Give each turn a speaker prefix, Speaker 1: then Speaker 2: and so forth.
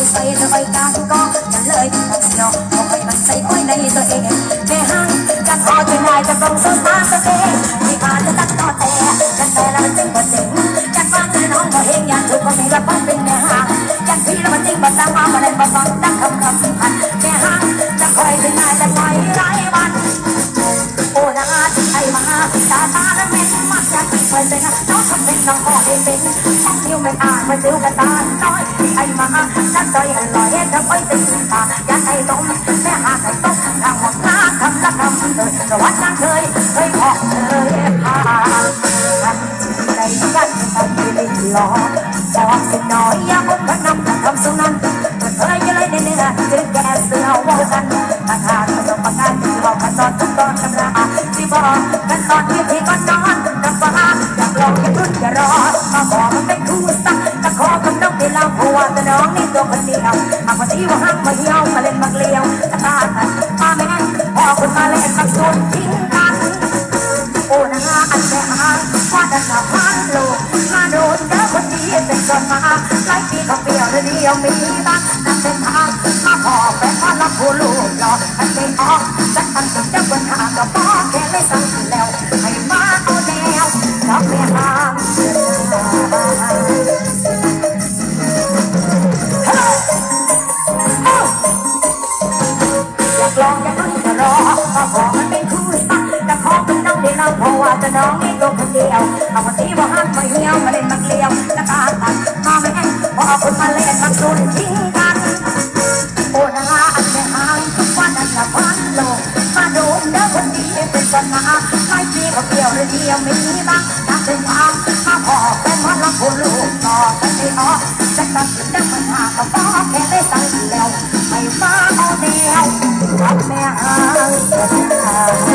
Speaker 1: ก็จะเลยตัดเสียวเอาไปตั้งใจไว้ในตัวเองแม่ห้างจะขอจะได้จะต้องสตาร์ตัวเองที่อาจจะตัดต่อแต่จะแต่ละมันจึงบ่จริงจะฟังแต่น้องบ่เองอยากถูกก็มีละป้องเป็นแม่ห้างอยากพี่ละมันจริงบ่ตามมาบ่ได้บ่ฟังตั้งคำคำพันแม่ห้างจะคอยจะได้จะปล่อยไร้วันโอ้นาที่ไทยมาตาตาและเม็ด มากอยากเป็นเป็นน้องทำเป็นน้องขอเองเป็นต้องนิ้วไม่อ่านมาดูกันตาน้อยไทยมาจัดใจอร่อยเฮ็ดทำไว้เป็นตาอยากให้ต้มแม่หาให้ต้มทางหมดหน้าคำละคำเลยประวัตินางเคยเคยพอเคยพาใจกันทำไม่ได้หลอกบอกสิน้อยอย่ามุ่งพนันทำสุนันเคยยังเลยเนื้อจึงแก่เสือว่ากันทางทางประสบการณ์ที่บอกกันตอนทุกตอนตำราที่บอกกันตอนที่ที่ก่อนนอนนับว่าอย ลองอย่าพึ่งอย่ารอมาบอกมันเป็นคู่สักตะขอกับน้องที่เราผัวแต่น้องนี่ตัวคนเดียวหากวันที่ว่าหักมาเหี่ยวมาเล่นมักเลี้ยวตะตากันมาแม่พอคนมาเล่นมักส่วนทิ้งกันโอ้นาอันแม่หางว่าดันมาพันโลกมาโดนเด้อคนดีเป็นก่อนมาหลายปีเขาเปลี่ยวเดียวมีบ้านนั่นเป็นทางมาพอแฟนว่ารับผู้ลูกหลอกอันเป็นออก ลองอย่ากรู้จะรอมาขอมันเป็นคู่สักจะขอเป็นน้องเดียวเพราะว่าจะน้องนี่ตัวคนเดียวเอาวันที่ว่าห้ามไม่เหี่ยวมาเล่นมักเลี้ยวตะการตัดมาแม่พอคนมาเล่นมักโดนทิ้งกันโอ้นาอันแม่หางว่าดันละพันโลกมาโดนเด้อคนดีเป็นคนมาไม่ปีก็เปลี่ยวเลยเดียวมีบ้างนักเป็นทางมาพอเป็นวันละผู้ลูกต่อกันไม่ออกจะตัดสินได้ปัญหาก็พอ Ah.